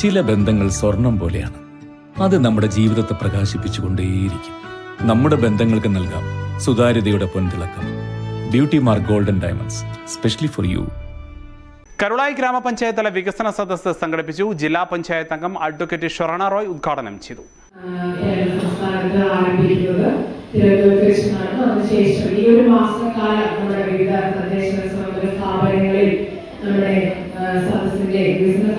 ചില ബന്ധങ്ങൾ സ്വർണം പോലെയാണ്. അത് നമ്മുടെ ജീവിതത്തെ പ്രകാശിപ്പിച്ചുകൊണ്ടേയിരിക്കും. നമ്മുടെ ബന്ധങ്ങൾക്ക് നൽകാം സുതാര്യതയുടെ പൊൻതിളക്കം. Beauty mark golden diamonds specially for you Karulai ഗ്രാമപഞ്ചായത്തിലെ വികസന സദസ്സ് സംഘടിപ്പിച്ചു. ജില്ലാ പഞ്ചായത്ത് അംഗം അഡ്വക്കേറ്റ് ഷൊറണ റോയ് ഉദ്ഘാടനം ചെയ്തു. അതിനുശേഷം ഈ ഒരു മാസക്കാലം നമ്മുടെ വിവിധ തദ്ദേശ സ്വയംഭരണ സ്ഥാപനങ്ങളിൽ നമ്മുടെ സദസ്സിന്റെ വികസന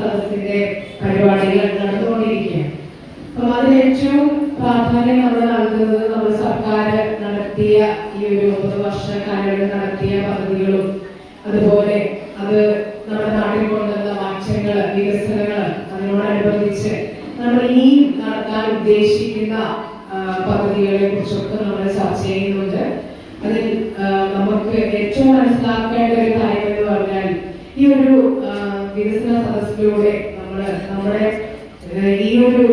ഒമ്പത് വർഷ കാലയളവിൽ നടത്തിയ പദ്ധതികളും അതുപോലെ അത് നമ്മുടെ നാട്ടിൽ കൊണ്ടുവന്ന മാറ്റങ്ങൾ വികസനങ്ങൾ അതിനോടനുബന്ധിച്ച് നമ്മൾ ഈ നടത്താൻ ഉദ്ദേശിക്കുന്ന പദ്ധതികളെ കുറിച്ചൊക്കെ നമ്മൾ ചർച്ച ചെയ്യുന്നുണ്ട്. അതിൽ നമുക്ക് ഏറ്റവും മനസ്സിലാക്കേണ്ട ഒരു കാര്യം എന്ന് പറഞ്ഞാൽ ഈ ഒരു വികസന സദസ്സിലൂടെ നമ്മൾ നമ്മുടെ ഈ ഒരു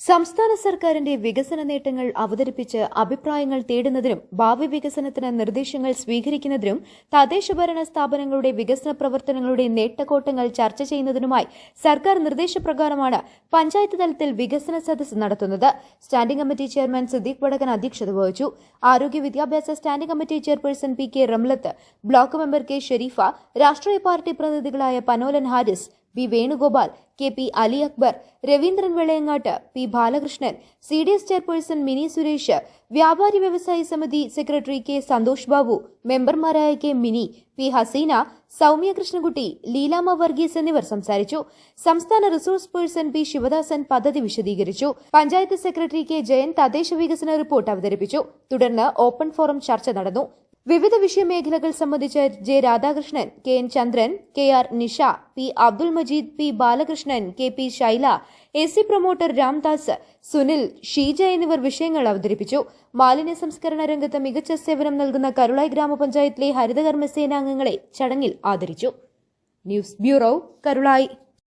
സംസ്ഥാന സർക്കാരിന്റെ വികസന നേട്ടങ്ങൾ അവതരിപ്പിച്ച് അഭിപ്രായങ്ങൾ തേടുന്നതിനും ഭാവി വികസനത്തിന് നിർദ്ദേശങ്ങൾ സ്വീകരിക്കുന്നതിനും തദ്ദേശഭരണ സ്ഥാപനങ്ങളുടെ വികസന പ്രവർത്തനങ്ങളുടെ നേട്ടക്കോട്ടങ്ങൾ ചർച്ച ചെയ്യുന്നതിനുമായി സർക്കാർ നിർദ്ദേശപ്രകാരമാണ് പഞ്ചായത്ത് തലത്തിൽ വികസന സദസ്സ് നടത്തുന്നത്. Standing committee chairman Siddique Vadakan അധ്യക്ഷത വഹിച്ചു. ആരോഗ്യ വിദ്യാഭ്യാസ standing committee chairperson P K Ramlath block member K Sherifa രാഷ്ട്രീയ party പ്രതിനിധികളായ Panolan Haris B Venugopal K P Ali Akbar Raveendran Velayangattu P Balakrishnan C D S chairperson Mini Suresh വ്യാപാരി വ്യവസായ സമിതി secretary K Santhosh Babu മെമ്പർമാരായ K Mini P Haseena Soumya Krishnakutty Leelama Varghese എന്നിവർ സംസാരിച്ചു. സംസ്ഥാന resource person P Sivadasan പദ്ധതി വിശദീകരിച്ചു. പഞ്ചായത്ത് സെക്രട്ടറി കെ ജയൻ തദ്ദേശ വികസന റിപ്പോർട്ട് അവതരിപ്പിച്ചു. തുടർന്ന് ഓപ്പൺ ഫോറം ചർച്ച നടന്നു. വിവിധ വിഷയമേഖലകൾ സംബന്ധിച്ച് J Radhakrishnan K N Chandran K R Nisha P Abdul Majeed P Balakrishnan K P Shaila A C promoter Ramdas Sunil Sheeja എന്നിവർ വിഷയങ്ങൾ അവതരിപ്പിച്ചു. മാലിന്യ സംസ്കരണ രംഗത്ത് മികച്ച സേവനം നൽകുന്ന കരുളായി ഗ്രാമപഞ്ചായത്തിലെ ഹരിതകർമ്മസേനാംഗങ്ങളെ ചടങ്ങിൽ ആദരിച്ചു. News bureau Karulai.